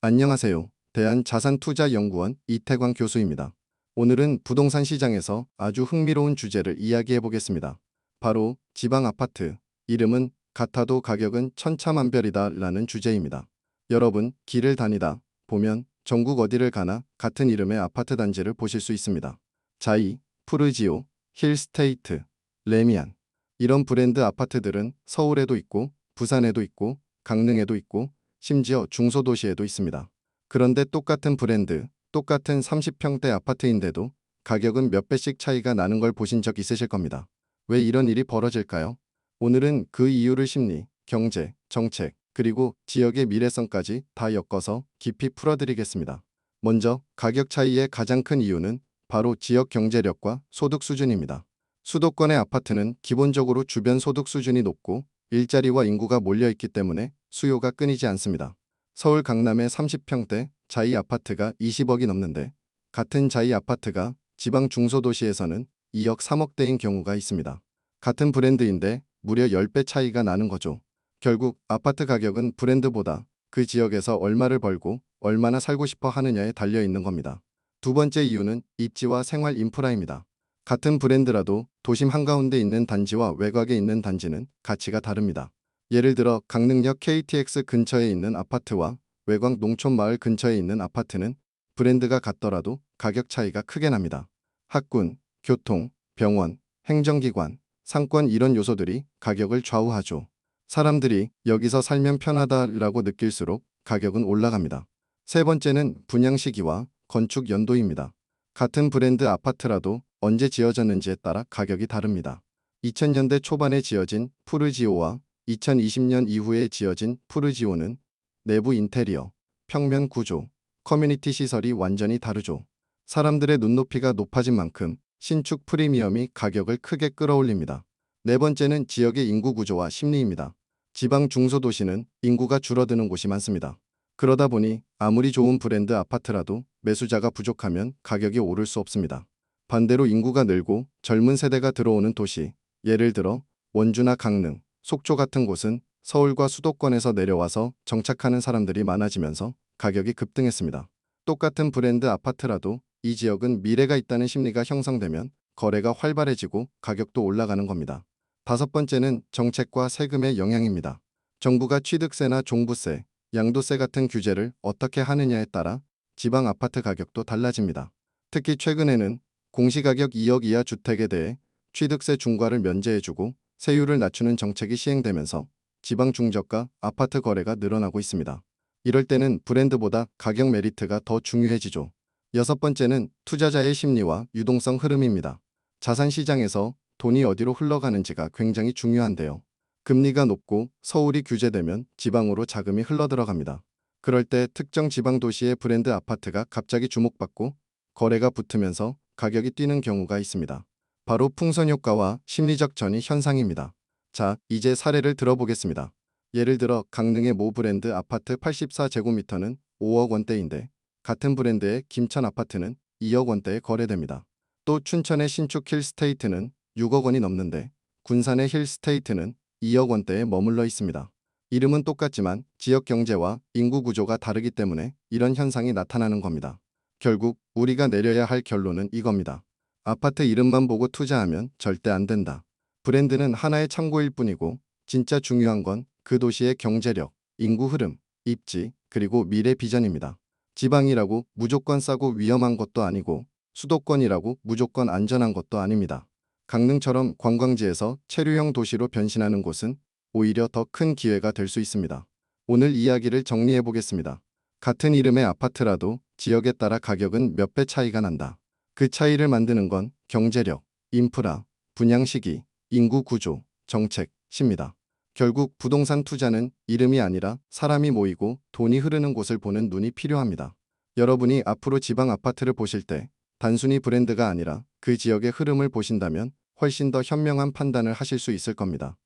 안녕하세요. 대한자산투자연구원 이태광 교수입니다. 오늘은 부동산 시장에서 아주 흥미로운 주제를 이야기해 보겠습니다. 바로 지방 아파트. 이름은 같아도 가격은 천차만별이다 라는 주제입니다. 여러분, 길을 다니다 보면 전국 어디를 가나 같은 이름의 아파트 단지를 보실 수 있습니다. 자이, 푸르지오, 힐스테이트, 레미안. 이런 브랜드 아파트들은 서울에도 있고 부산에도 있고 강릉에도 있고 심지어 중소도시에도 있습니다. 그런데 똑같은 브랜드, 똑같은 30평대 아파트인데도 가격은 몇 배씩 차이가 나는 걸 보신 적 있으실 겁니다. 왜 이런 일이 벌어질까요? 오늘은 그 이유를 심리, 경제, 정책, 그리고 지역의 미래성까지 다 엮어서 깊이 풀어드리겠습니다. 먼저 가격 차이의 가장 큰 이유는 바로 지역 경제력과 소득 수준입니다. 수도권의 아파트는 기본적으로 주변 소득 수준이 높고 일자리와 인구가 몰려있기 때문에 수요가 끊이지 않습니다. 서울 강남의 30평대 자이 아파트가 20억이 넘는데 같은 자이 아파트가 지방 중소도시에서는 2억 3억대인 경우가 있습니다. 같은 브랜드인데 무려 10배 차이가 나는 거죠. 결국 아파트 가격은 브랜드보다 그 지역에서 얼마를 벌고 얼마나 살고 싶어 하느냐에 달려 있는 겁니다. 두 번째 이유는 입지와 생활 인프라입니다. 같은 브랜드라도 도심 한가운데 있는 단지와 외곽에 있는 단지는 가치가 다릅니다. 예를 들어 강릉역 KTX 근처에 있는 아파트와 외곽 농촌 마을 근처에 있는 아파트는 브랜드가 같더라도 가격 차이가 크게 납니다. 학군, 교통, 병원, 행정기관, 상권 이런 요소들이 가격을 좌우하죠. 사람들이 여기서 살면 편하다라고 느낄수록 가격은 올라갑니다. 세 번째는 분양 시기와 건축 연도입니다. 같은 브랜드 아파트라도 언제 지어졌는지에 따라 가격이 다릅니다. 2000년대 초반에 지어진 푸르지오와 2020년 이후에 지어진 푸르지오는 내부 인테리어, 평면 구조, 커뮤니티 시설이 완전히 다르죠. 사람들의 눈높이가 높아진 만큼 신축 프리미엄이 가격을 크게 끌어올립니다. 네 번째는 지역의 인구 구조와 심리입니다. 지방 중소도시는 인구가 줄어드는 곳이 많습니다. 그러다 보니 아무리 좋은 브랜드 아파트라도 매수자가 부족하면 가격이 오를 수 없습니다. 반대로 인구가 늘고 젊은 세대가 들어오는 도시, 예를 들어 원주나 강릉, 속초 같은 곳은 서울과 수도권에서 내려와서 정착하는 사람들이 많아지면서 가격이 급등했습니다. 똑같은 브랜드 아파트라도 이 지역은 미래가 있다는 심리가 형성되면 거래가 활발해지고 가격도 올라가는 겁니다. 다섯 번째는 정책과 세금의 영향입니다. 정부가 취득세나 종부세, 양도세 같은 규제를 어떻게 하느냐에 따라 지방 아파트 가격도 달라집니다. 특히 최근에는 공시가격 2억 이하 주택에 대해 취득세 중과를 면제해주고 세율을 낮추는 정책이 시행되면서 지방 중저가 아파트 거래가 늘어나고 있습니다. 이럴 때는 브랜드보다 가격 메리트가 더 중요해지죠. 여섯 번째는 투자자의 심리와 유동성 흐름입니다. 자산 시장에서 돈이 어디로 흘러가는지가 굉장히 중요한데요. 금리가 높고 서울이 규제되면 지방으로 자금이 흘러들어갑니다. 그럴 때 특정 지방 도시의 브랜드 아파트가 갑자기 주목받고 거래가 붙으면서 가격이 뛰는 경우가 있습니다. 바로 풍선 효과와 심리적 전이 현상입니다. 자, 이제 사례를 들어보겠습니다. 예를 들어 강릉의 모 브랜드 아파트 84제곱미터는 5억 원대인데 같은 브랜드의 김천 아파트는 2억 원대에 거래됩니다. 또 춘천의 신축 힐스테이트는 6억 원이 넘는데 군산의 힐스테이트는 2억 원대에 머물러 있습니다. 이름은 똑같지만 지역 경제와 인구 구조가 다르기 때문에 이런 현상이 나타나는 겁니다. 결국 우리가 내려야 할 결론은 이겁니다. 아파트 이름만 보고 투자하면 절대 안 된다. 브랜드는 하나의 참고일 뿐이고 진짜 중요한 건 그 도시의 경제력, 인구 흐름, 입지, 그리고 미래 비전입니다. 지방이라고 무조건 싸고 위험한 것도 아니고 수도권이라고 무조건 안전한 것도 아닙니다. 강릉처럼 관광지에서 체류형 도시로 변신하는 곳은 오히려 더 큰 기회가 될 수 있습니다. 오늘 이야기를 정리해 보겠습니다. 같은 이름의 아파트라도 지역에 따라 가격은 몇 배 차이가 난다. 그 차이를 만드는 건 경제력, 인프라, 분양 시기, 인구 구조, 정책, 십니다. 결국 부동산 투자는 이름이 아니라 사람이 모이고 돈이 흐르는 곳을 보는 눈이 필요합니다. 여러분이 앞으로 지방 아파트를 보실 때 단순히 브랜드가 아니라 그 지역의 흐름을 보신다면 훨씬 더 현명한 판단을 하실 수 있을 겁니다.